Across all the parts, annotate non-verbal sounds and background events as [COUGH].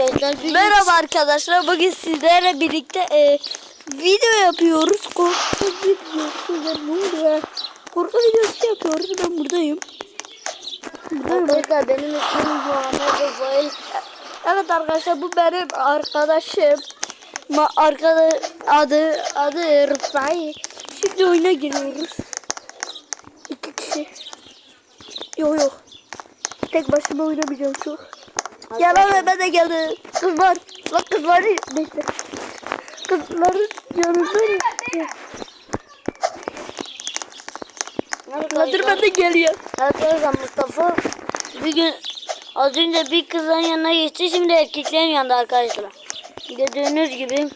Merhaba arkadaşlar. Bugün sizlerle birlikte e, video yapıyoruz. Korku videosu ve oluyor? Korku videosu yapıyoruz. Ben buradayım. Buradayım. Arkadaşlar benim ismim Muhammed Efail. Evet arkadaşlar bu benim arkadaşım. Ma arkadaş adı adı Rıfai. Şimdi oyuna giriyoruz. İki kişi. Yok yok. Tek başıma oynamayacağım çok. Ya lan ben de geldim. Kızlar. Bak kızlar neyse. Kızların yanındayım. Kızlar ben de geliyor. Arkadaşlar Mustafa bir gün az önce bir kızın yanına geçti şimdi erkeklerin yanında arkadaşlar. Gördüğünüz gibi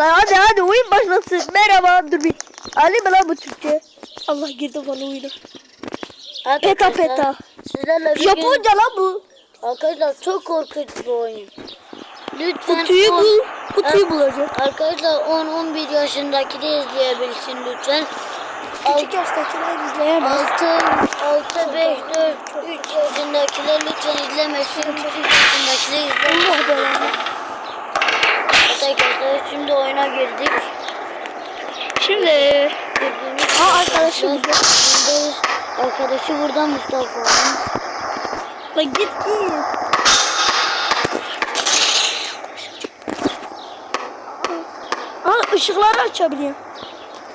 Lan hadi hadi oyun başlasın. Merhaba dur bir. Ali mi lan bu Türkçe? Allah girdi bana oyuna. Peta peta. Sizlerle bir gün Japonca lan bu. Arkadaşlar çok korkunç bir oyun. Lütfen Kutuyu on- bul. Kutuyu bulacağım. Arkadaşlar 10-11 yaşındaki de izleyebilsin lütfen. Küçük yaştakiler izleyemez. 6, 6, 5, 4, 3 yaşındakiler lütfen izlemesin. Küçük yaşındakiler izlemesin. Allah belanı. Arkadaşlar şimdi oyuna girdik. Şimdi. Aa, arkadaşı gibi burada. buradayız. Arkadaşı burada Mustafa. Lan git git. Aa ışıkları açabiliyor.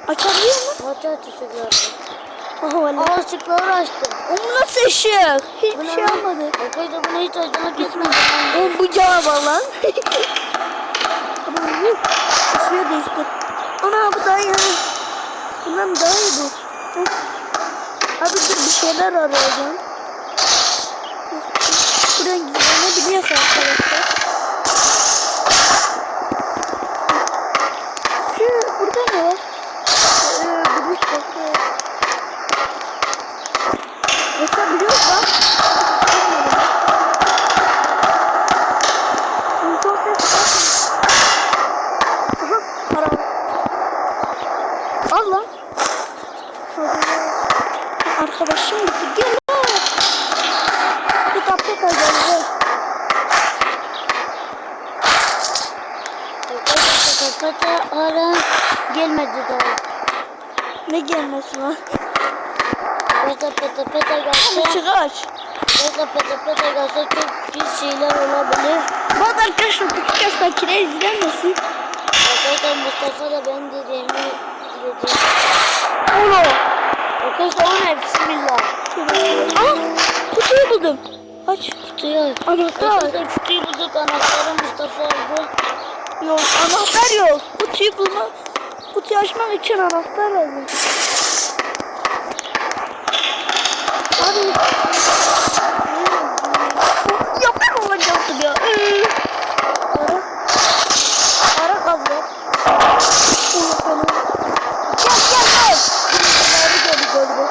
Açabiliyor mu? Aç aç ışıkları. Aha valla. Aa ışıkları açtım. O nasıl ışık? Hiçbir Bu şey ne? olmadı. Arkadaşlar bunu hiç açmak gitmedi. O bu canavar lan. [LAUGHS] Işığı değiştir. Ana bu daha iyi. Bundan daha iyi bu. Abi dur bir şeyler arayacağım. Buradan gizlerini biliyorsun arkadaşlar. Şu burada ne var? Ee, gümüş bakıyor. Mesela biliyor musun lan? Çok ses var. Aha, para. Al lan. Arkadaşım gitti. Gel lan. Bir kapı kazandı. Pata hala gelmedi daha. Ne gelmesi lan? Pata pata pata gelse, Işığı aç. pata pata pata gelse çok pis şeyler olabilir. Bak arkadaşlar küçük yaştakiler izlenmesin. Arkadaşlar Mustafa da benim dediğimi dedi. Oğlum. Arkadaşlar o ne? Bismillah. Aa, kutuyu buldum. Aç. Kutuyu. Anahtar. Arkadaşlar kutuyu bulduk anahtarı Mustafa aldı. Yok anahtar yok. Kutuyu bulma. Kutuyu açmak için anahtar lazım. Abi. Ya ben olacaktım ya. Ara. Ara. Allah belanı. Gel gel gel. Nerede geldi galiba.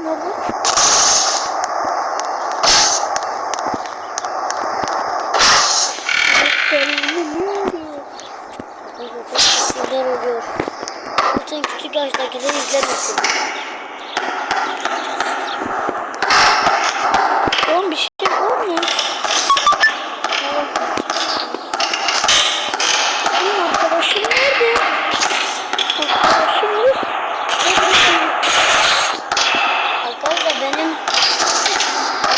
Nerede? Arkadaşlar çok pis şeyler oluyor. Lütfen küçük yaştakiler izlemesin. Oğlum bir şey olmuyor. Benim arkadaşım nerede? Arkadaşım yok. Arkadaşlar benim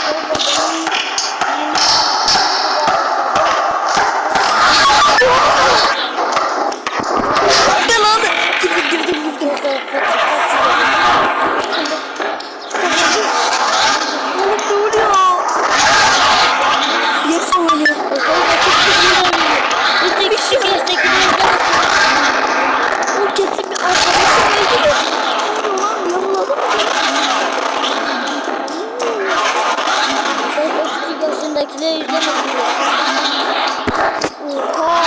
Arkadaşlar benim Gel abi. Girdim girdim girdim. Oğlum ne oluyor? Yes oluyor. Lütfen küçük yaştakiler izlemesin. O kesin bir arkadaşım öldü. Ulan yavrum. Arkadaşlar yaşındakiler izlemesin. Oha.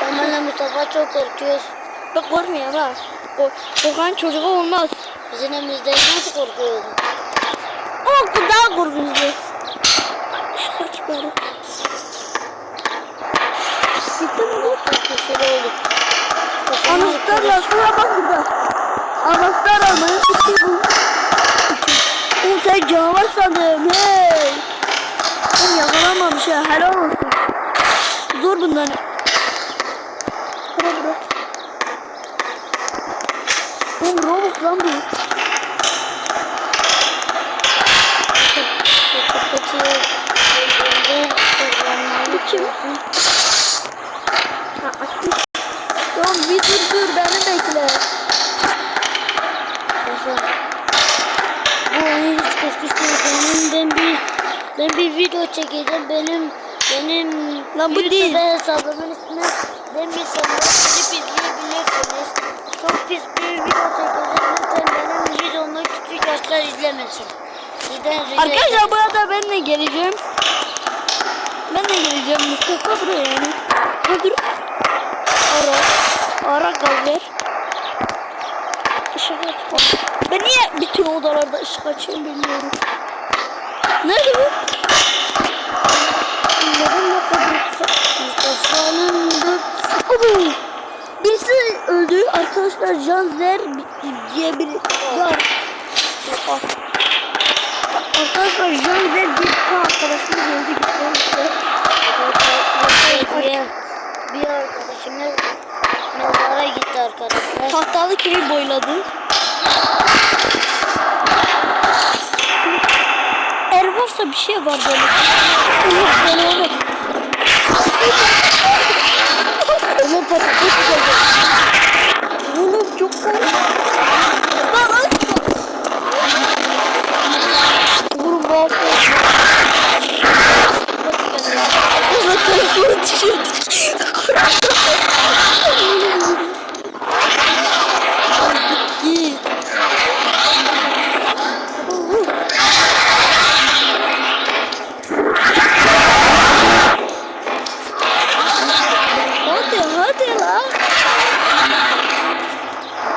Kemal'le Mustafa çok korkuyoruz. Bak korkmuyor bak. O, korkan çocuğu olmaz. Bizim evimizde nasıl korkuyordu? Ama daha korkunçtu. Kaç bari. Gitti mi? Çok köşeli olduk. Anahtarla şuna bak burada. Anahtar sandım. Hey. Ben yakalanmamış ya. Helal olsun. Zor bundan. Bura bura. Oğlum robot lan bu. Bu kim? Ben bir video çekeceğim. Benim benim Lan bu YouTube değil. hesabımın ismi Demir Sanat. Gidip izleyebilirsiniz. Çok pis bir video çekeceğim. Lütfen benim videomu küçük yaşlar izlemesin. Sizden rica ederim. Arkadaşlar bu arada ben de geleceğim. Ben de geleceğim Mustafa buraya yani. Dur. Ara. Ara gaz ver. Işık aç. Ben niye bütün odalarda ışık açıyorum bilmiyorum. Nerede bu? Neden ne kadar Mustafa'nın da Abo! Birisi öldü. Arkadaşlar Janzer diye biri var. Arkadaşlar Janzer bir arkadaşımız öldü gitti. bir, bir arkadaşımız mezara gitti arkadaşlar. Tahtalı köyü boyladı. Bir şey var böyle. Beni onu. Onun patates geldi. Oğlum çok korkunç. Lan lan. Vurun bu altı. Allah telefonu düşüyor. Git. Hadi hadi lan.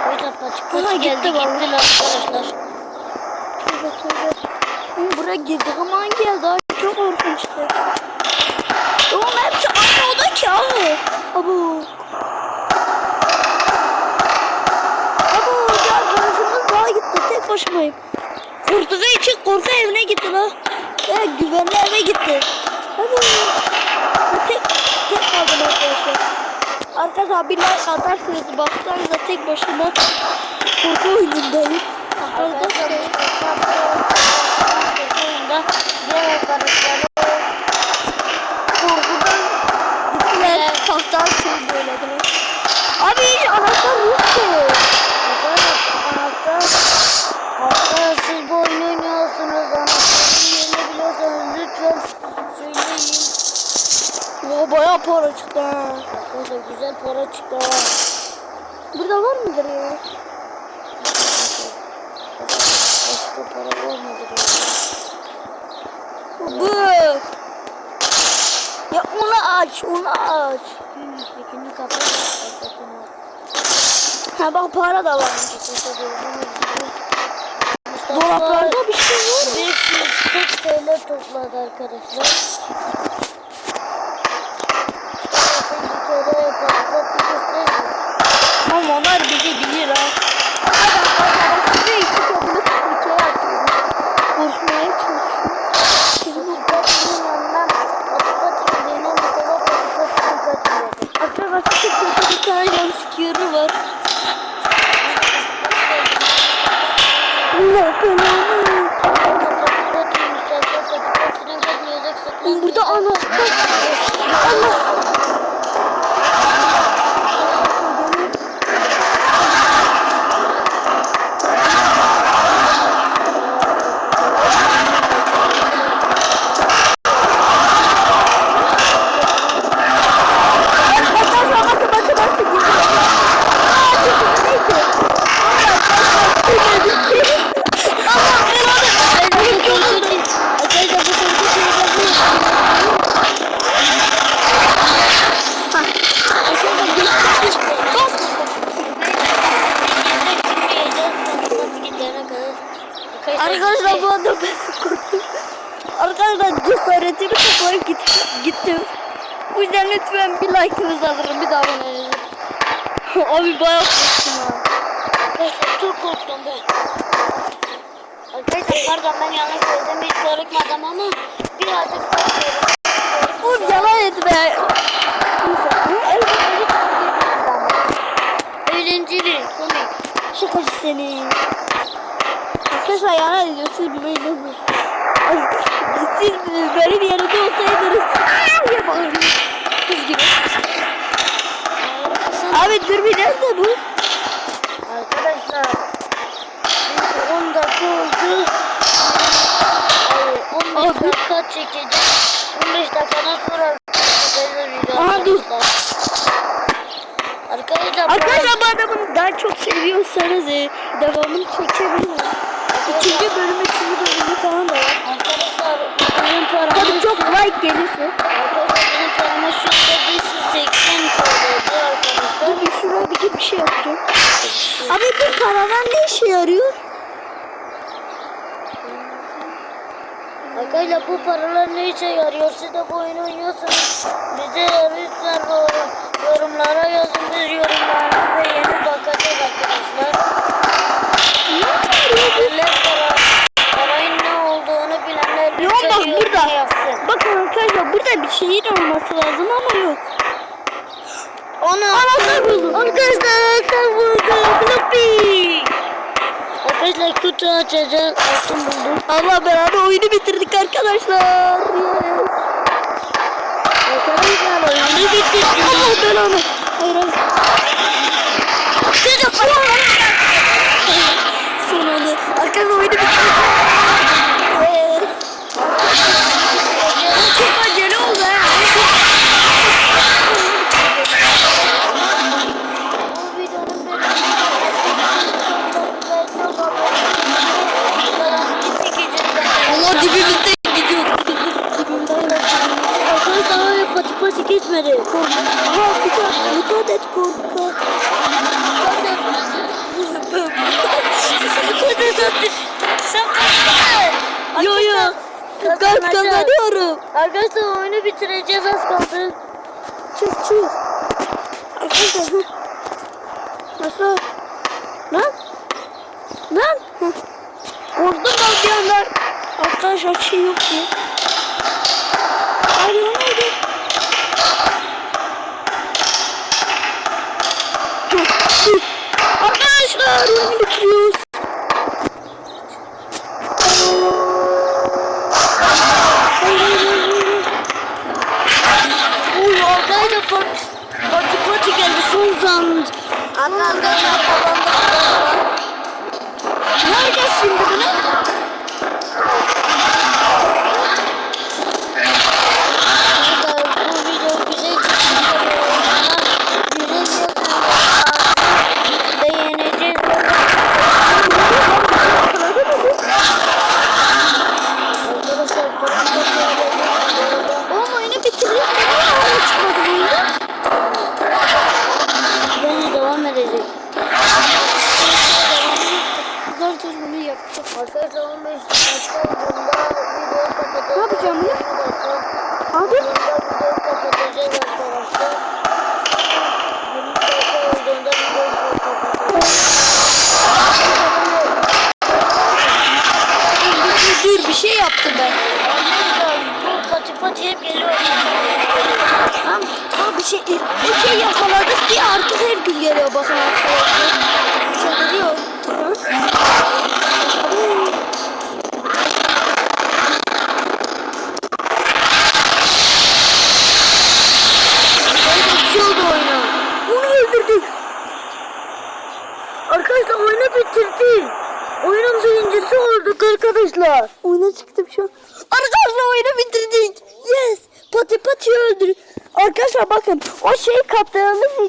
Burada paçı Aha, paçı geldi gitti vallahi. gittiler arkadaşlar. Tövbe tövbe. Oğlum buraya girdiğim an geldi. Ay çok korkunçtu. Oğlum hepsi aynı oda ki abi. Abo. Abo ya gözümüz daha başımayım. Korktuğu için korku evine gitti la. Ya güvenli eve gitti. Ben Tek, tek kaldım arkadaşlar. Arkadaşlar bir like atarsanız baksanıza tek başıma korku oyunundayım. Arkadaşlar oyunda diğer arkadaşları Korkudan gittiler. Tahtan köyü böylediler. Abi hiç anahtar O bayağı para çıktı ha. Arkadaşlar güzel para çıktı. ha. Burada var mıdır ya? Başka para var mıdır ya? Bu. Ya onu aç, onu aç. Hmm, Tekini kapat. Ha bak para da var. Dolaplarda bir şey var mı? 540 TL topladı arkadaşlar. Mustafa bir kere patlattı gösterdi. Ama onlar bizi bilir ha. Arkadaşlar size iki köprülü Türkiye'ye atıyorum. Konuşmaya çalışıyorum. Patlatının yanından patlatın denen Mustafa patlatını kaçırıyordu. Arkadaşlar çok kötü bir tane var. Patlatın Mustafa patlatını kaçırıyorduk. Oğlum Burada anahtar. Allah. Arkadaşlar bakın bakın bakın. Aa, çok neyse. Allah belanı. Çok yoruldum. Arkadaşlar bu korku şeyleri Arkadaşlar bu anda ben korktum. Arkadaşlar cesaretimi toplayıp gittim. gittim. O yüzden lütfen bir like'ınızı alırım. Bir daha abone Abi bayağı korktum ha. Korktum ben. Arkadaşlar pardon ben yanlış söyledim hiç korkmadım ama birazcık korkuyorum. Oğlum yalan etme. Neyse. Eğlenceli, komik. Şakacı seni. Arkadaşlar yalan ediyor. Siz bir böyle mi? Ay, siz benim yanımda olsaydınız. Aa, diye bağırıyor. Kız gibi. Abi dur bir nerede bu? Arkadaşlar Çekeceğiz. 15 dakikadan sonra Aha, dur. Arkadaşlar, Arkadaşlar bu adamı daha çok seviyorsanız e, devamını çekebilirim. İkinci bölüm, üçüncü bölümü falan da var. Arkadaşlar benim param Tabii çok like gelirse. Arkadaşlar benim param şu anda 580 TL'di arkadaşlar. Dur bir şuraya bir bir şey yapacağım. Abi bu paralar ne işe yarıyor? Arkadaşlar bu paralar ne işe yarıyor? Siz de bu oyunu oynuyorsanız bize lütfen yorum, yorumlara yazın. Biz yorumlarına ve yeni bakacağız arkadaşlar. Bilenler para, parayın ne olduğunu bilenler Yok bak burada. yazsın. Bakın arkadaşlar burada bir şeyin olması lazım ama yok. Onu Anahtar buldum. Arkadaşlar anahtar buldum. Floppy. Arkadaşlar kutu açacağız. Altın buldum. Allah beraber oyunu bitirdik arkadaşlar. Arkadaşlar oyunu bitirdik. Allah belanı. Hayır hayır. Son anda. Arkadaşlar oyunu bitirdik. Evet. Çok Arkadaşlar oyunu bitireceğiz az kaldı. Çık çık. Arkadaşlar. Nasıl? Lan? Lan? Korktum ben bir anda. Arkadaşlar şey yok diye. Abi o neydi? Arkadaşlar oyunu bitiriyoruz. Uy arkadaşlar pati pati pati geldi son zand. Arkadaşlar kazandık. Arkadaşlar 15 dakika olduğunda videoyu kapatacağız. Ne yapacağım bunu? 20 dakika. Abi videoyu kapatacağız arkadaşlar. 20 dakika olduğunda videoyu kapatacağız. dur, bir şey yaptım ben. Arkadaşlar bu pati pati hep geliyor. Tamam, tamam bir şey bir şey yakaladık diye artık her gün geliyor bakın arkadaşlar. Bir şey oldu oyuna. Onu öldürdük. Arkadaşlar oyunu bitirdi. Oyunun birincisi olduk arkadaşlar. Oyuna çıktım şu an. Arkadaşlar oyunu bitirdik. Yes. Pati pati öldür. Arkadaşlar bakın o şeyi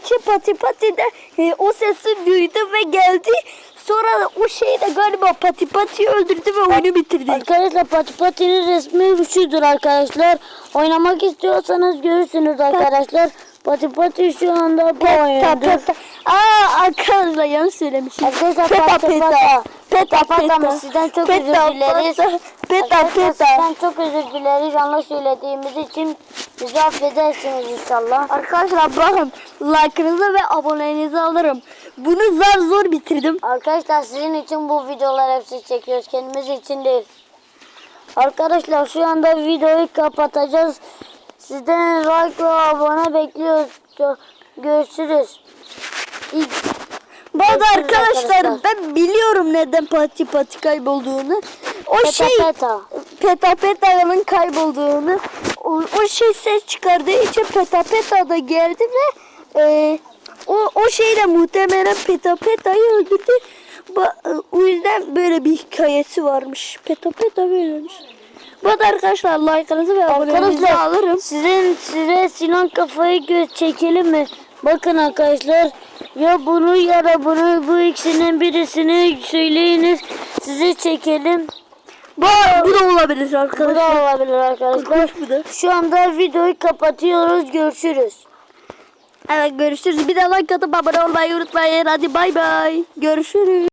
için pati pati de e, o sesi duydu ve geldi. Sonra o şeyi de galiba pati pati öldürdü ve oyunu bitirdik. Arkadaşlar Pati Pati'nin resmi şudur arkadaşlar. Oynamak istiyorsanız görürsünüz arkadaşlar. Pati Pati şu anda bu oyundur. Aa arkadaşlar yanlış söylemişim. Arkadaşlar peta pata peta. Peta? Sizden çok özür Peta dileriz. peta. Peta sizden çok özür dileriz yanlış söylediğimiz için. Bizi affedersiniz inşallah. Arkadaşlar bakın like'ınızı ve abonenizi alırım. Bunu zar zor bitirdim. Arkadaşlar sizin için bu videolar hepsi çekiyoruz. Kendimiz için değil. Arkadaşlar şu anda videoyu kapatacağız. Sizden like ve abone bekliyoruz. Görüşürüz. İlk Bu arada arkadaşlar, ben biliyorum neden pati pati kaybolduğunu. O Peta şey peta. peta peta'nın kaybolduğunu. O, o şey ses çıkardığı için peta peta da geldi ve e, o, o şeyle muhtemelen peta peta'yı öldürdü. Ba- o yüzden böyle bir hikayesi varmış. Peta peta böylemiş. Bu arada arkadaşlar like'ınızı ve abonenizi alırım. sizin size Sinan kafayı göz çekelim mi? Bakın arkadaşlar ya bunu ya da bunu bu ikisinden birisini söyleyiniz size çekelim. Bu, bu da olabilir Bu da arkadaşlar. olabilir arkadaşlar. Bu da. Şu anda videoyu kapatıyoruz. Görüşürüz. Evet görüşürüz. Bir de like atıp abone olmayı unutmayın. Hadi bay bay. Görüşürüz.